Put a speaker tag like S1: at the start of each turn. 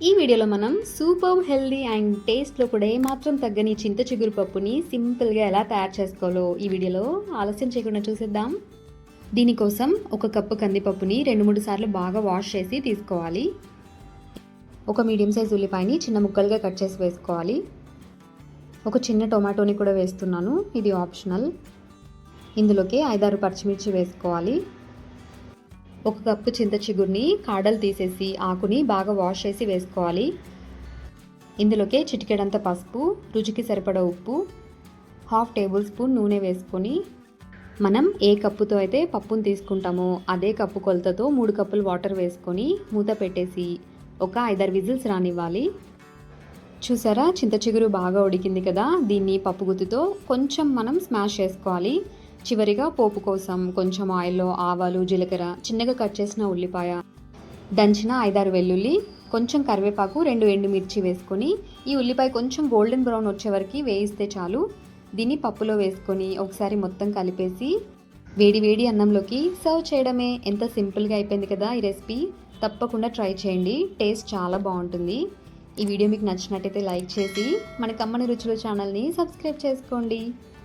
S1: ఈ వీడియోలో మనం సూపర్ హెల్దీ అండ్ టేస్ట్లో కూడా ఏమాత్రం తగ్గని చింత చిగురు పప్పుని సింపుల్గా ఎలా తయారు చేసుకోవాలో ఈ వీడియోలో ఆలస్యం చేయకుండా చూసేద్దాం. దీనికోసం ఒక కప్పు కందిపప్పుని రెండు మూడు సార్లు బాగా వాష్ చేసి తీసుకోవాలి. ఒక మీడియం సైజ్ ఉల్లిపాయని చిన్న ముక్కలుగా కట్ చేసి వేసుకోవాలి. ఒక చిన్న టొమాటోని కూడా వేస్తున్నాను ఇది ఆప్షనల్. ఇందులోకి ఐదారు పచ్చిమిర్చి వేసుకోవాలి. ఒక కప్పు చింత చిగురిని కాడలు తీసేసి ఆకుని బాగా వాష్ చేసి వేసుకోవాలి. ఇందులోకే చిటికెడంత పసుపు రుచికి సరిపడ ఉప్పు హాఫ్ టేబుల్ స్పూన్ నూనె వేసుకొని మనం ఏ కప్పుతో అయితే పప్పును తీసుకుంటామో అదే కప్పు కొలతతో మూడు కప్పులు వాటర్ వేసుకొని మూత పెట్టేసి ఒక ఐదారు విజిల్స్ రానివ్వాలి. చూసారా? చింత చిగురు బాగా ఉడికింది కదా? దీన్ని పప్పు గుత్తుతో కొంచెం మనం స్మాష్ చేసుకోవాలి. చివరిగా పోపు కోసం కొంచెం ఆయిల్లో ఆవాలు జీలకర్ర చిన్నగా కట్ చేసిన ఉల్లిపాయ దంచిన ఐదారు వెల్లుల్లి కొంచెం కరివేపాకు రెండు ఎండుమిర్చి వేసుకొని ఈ ఉల్లిపాయ కొంచెం గోల్డెన్ బ్రౌన్ వచ్చే వరకు వేయిస్తే చాలు. దీన్ని పప్పులో వేసుకొని ఒకసారి మొత్తం కలిపేసి వేడి వేడి అన్నంలోకి సర్వ్ చేయడమే. ఎంత సింపుల్గా అయిపోయింది కదా ఈ రెసిపీ. తప్పకుండా ట్రై చేయండి. టేస్ట్ చాలా బాగుంటుంది. ఈ వీడియో మీకు నచ్చినట్టయితే లైక్ చేసి మన కమ్మని రుచుల ఛానల్ని సబ్స్క్రైబ్ చేసుకోండి.